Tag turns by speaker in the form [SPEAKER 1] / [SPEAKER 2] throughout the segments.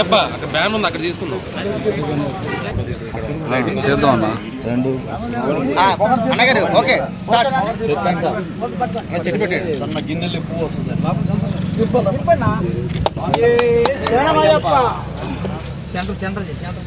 [SPEAKER 1] ఏప్పా అక్కడ బ్యాన్ ఉంది అక్కడ తీసుకుందాం. చేద్దాం అన్న రెండు
[SPEAKER 2] అన్నగారు ఓకే
[SPEAKER 1] చెట్టు పెట్టండి సన్న గిన్నెలు పువ్వు వస్తుంది.
[SPEAKER 2] Centre centre centre.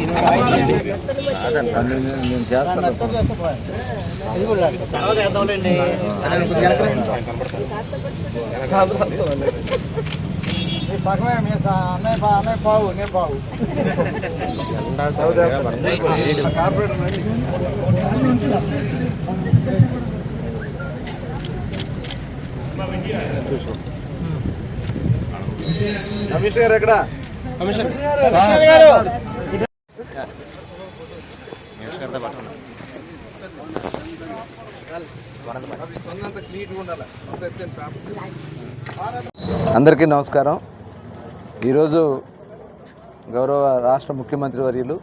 [SPEAKER 1] ఫోన్
[SPEAKER 2] చెప్పు
[SPEAKER 1] కనిపించలా
[SPEAKER 3] కమిషనర్ గారు ఎక్కడ అందరికీ నమస్కారం. ఈరోజు గౌరవ రాష్ట్ర ముఖ్యమంత్రి వర్యులు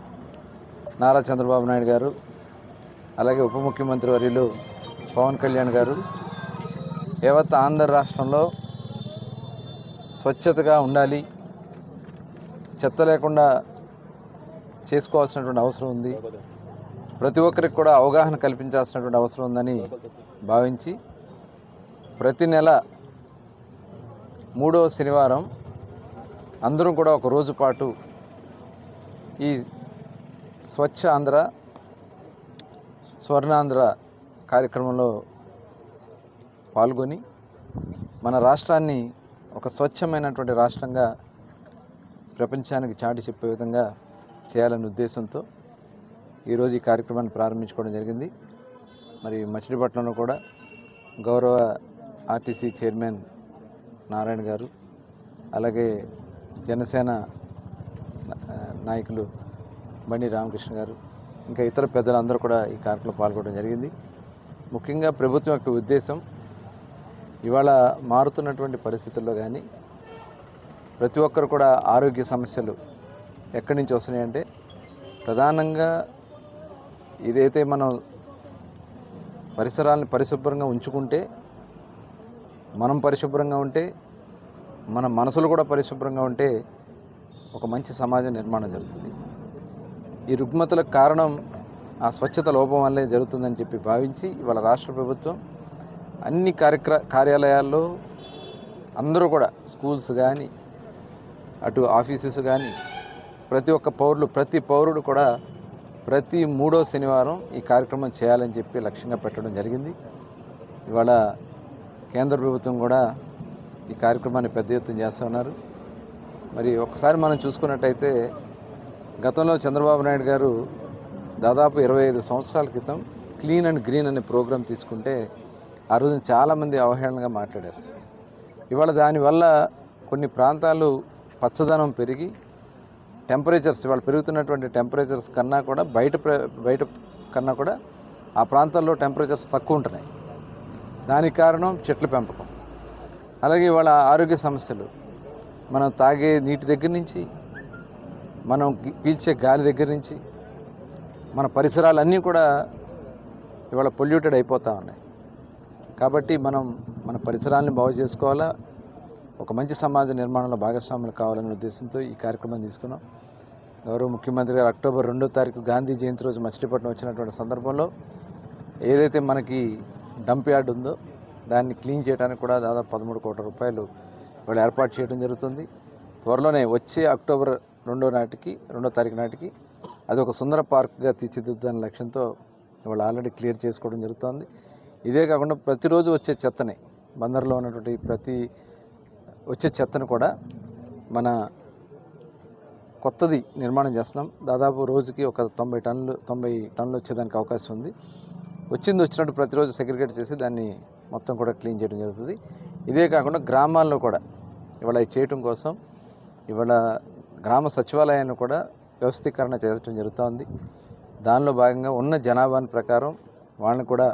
[SPEAKER 3] నారా చంద్రబాబు నాయుడు గారు అలాగే ఉప ముఖ్యమంత్రి వర్యులు పవన్ కళ్యాణ్ గారు యావత్ ఆంధ్ర రాష్ట్రంలో స్వచ్ఛతగా ఉండాలి చెత్త లేకుండా చేసుకోవాల్సినటువంటి అవసరం ఉంది. ప్రతి ఒక్కరికి కూడా అవగాహన కల్పించాల్సినటువంటి అవసరం ఉందని భావించి ప్రతి నెల మూడవ శనివారం అందరం కూడా ఒక రోజు పాటు ఈ స్వచ్ఛ ఆంధ్ర స్వర్ణాంధ్ర కార్యక్రమంలో పాల్గొని మన రాష్ట్రాన్ని ఒక స్వచ్ఛమైనటువంటి రాష్ట్రంగా ప్రపంచానికి చాటి చెప్పే విధంగా చేయాలనే ఉద్దేశంతో ఈరోజు ఈ కార్యక్రమాన్ని ప్రారంభించుకోవడం జరిగింది. మరి మచిలీపట్నంలో కూడా గౌరవ ఆర్టీసీ చైర్మన్ నారాయణ గారు అలాగే జనసేన నాయకులు బండి రామకృష్ణ గారు ఇంకా ఇతర పెద్దలందరూ కూడా ఈ కార్యక్రమంలో పాల్గొనడం జరిగింది. ముఖ్యంగా ప్రభుత్వం యొక్క ఉద్దేశం ఇవాళ మారుతున్నటువంటి పరిస్థితుల్లో కానీ ప్రతి ఒక్కరు కూడా ఆరోగ్య సమస్యలు ఎక్కడి నుంచి వస్తున్నాయంటే ప్రధానంగా ఇదైతే మనం పరిసరాలను పరిశుభ్రంగా ఉంచుకుంటే మనం పరిశుభ్రంగా ఉంటే మన మనసులు కూడా పరిశుభ్రంగా ఉంటే ఒక మంచి సమాజ నిర్మాణం జరుగుతుంది. ఈ రుగ్మతలకు కారణం ఆ స్వచ్ఛత లోపం వల్లే జరుగుతుందని చెప్పి భావించి ఇవాళ రాష్ట్ర ప్రభుత్వం అన్ని కార్యక్ర కార్యాలయాల్లో అందరూ కూడా స్కూల్స్ కానీ అటు ఆఫీసెస్ కానీ ప్రతి ఒక్క పౌరులు ప్రతి పౌరుడు కూడా ప్రతి మూడో శనివారం ఈ కార్యక్రమం చేయాలని చెప్పి లక్ష్యంగా పెట్టడం జరిగింది. ఇవాళ కేంద్ర ప్రభుత్వం కూడా ఈ కార్యక్రమాన్ని పెద్ద ఎత్తున చేస్తున్నారు మరి ఒకసారి మనం చూసుకున్నట్టయితే గతంలో చంద్రబాబు నాయుడు గారు దాదాపు ఇరవై ఐదు సంవత్సరాల క్రితం క్లీన్ అండ్ గ్రీన్ అనే ప్రోగ్రాం తీసుకుంటే ఆ రోజున చాలామంది అవహేళనగా మాట్లాడారు. ఇవాళ దానివల్ల కొన్ని ప్రాంతాలు పచ్చదనం పెరిగి టెంపరేచర్స్ ఇవాళ పెరుగుతున్నటువంటి టెంపరేచర్స్ కన్నా కూడా బయట ప్ర- బయట కన్నా కూడా ఆ ప్రాంతాల్లో టెంపరేచర్స్ తక్కువ ఉంటున్నాయి దానికి కారణం చెట్ల పెంపకం. అలాగే ఇవాళ ఆరోగ్య సమస్యలు. మనం తాగే నీటి దగ్గర నుంచి మనం పీల్చే గాలి దగ్గర నుంచి మన పరిసరాలన్నీ కూడా ఇవాళ పొల్యూటెడ్ అయిపోతూ ఉన్నాయి. కాబట్టి మనం మన పరిసరాలని బాగు చేసుకోవాలా? ఒక మంచి సమాజ నిర్మాణంలో భాగస్వాములు కావాలనే ఉద్దేశంతో ఈ కార్యక్రమం తీసుకున్నాం. గౌరవ ముఖ్యమంత్రి గారు అక్టోబర్ రెండో తారీఖు గాంధీ జయంతి రోజు మచిలీపట్నం వచ్చినటువంటి సందర్భంలో ఏదైతే మనకి డంప్ యార్డ్ ఉందో దాన్ని క్లీన్ చేయడానికి కూడా దాదాపు పదమూడు కోట్ల రూపాయలు వాళ్ళు ఏర్పాటు చేయడం జరుగుతుంది. త్వరలోనే వచ్చే అక్టోబర్ రెండో నాటికి రెండో తారీఖు నాటికి అది ఒక సుందర పార్క్గా తీర్చిదిద్దాలనే లక్ష్యంతో ఇవాళ ఆల్రెడీ క్లియర్ చేసుకోవడం జరుగుతోంది. ఇదే కాకుండా ప్రతిరోజు వచ్చే చెత్తని బందర్లో ఉన్నటువంటి ప్రతి వచ్చే చెత్తను కూడా మన కొత్తది నిర్మాణం చేస్తున్నాం. దాదాపు రోజుకి ఒక తొంభై టన్నులు తొంభై టన్నులు వచ్చేదానికి అవకాశం ఉంది. వచ్చింది వచ్చినట్టు ప్రతిరోజు సెగ్రిగేట్ చేసి దాన్ని మొత్తం కూడా క్లీన్ చేయడం జరుగుతుంది. ఇదే కాకుండా గ్రామాల్లో కూడా ఇవాళ చేయటం కోసం ఇవాళ గ్రామ సచివాలయాన్ని కూడా వ్యవస్థీకరణ చేయడం జరుగుతోంది. దానిలో భాగంగా ఉన్న జనాభాని ప్రకారం వాళ్ళని కూడా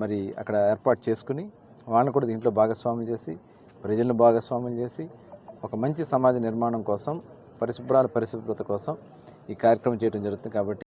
[SPEAKER 3] మరి అక్కడ ఏర్పాటు చేసుకుని వాళ్ళని కూడా దీంట్లో భాగస్వామ్యం చేసి ప్రజలను భాగస్వామ్యం చేసి ఒక మంచి సమాజ నిర్మాణం కోసం పరిశుభ్రాల పరిశుభ్రత కోసం ఈ కార్యక్రమం చేయడం జరుగుతుంది కాబట్టి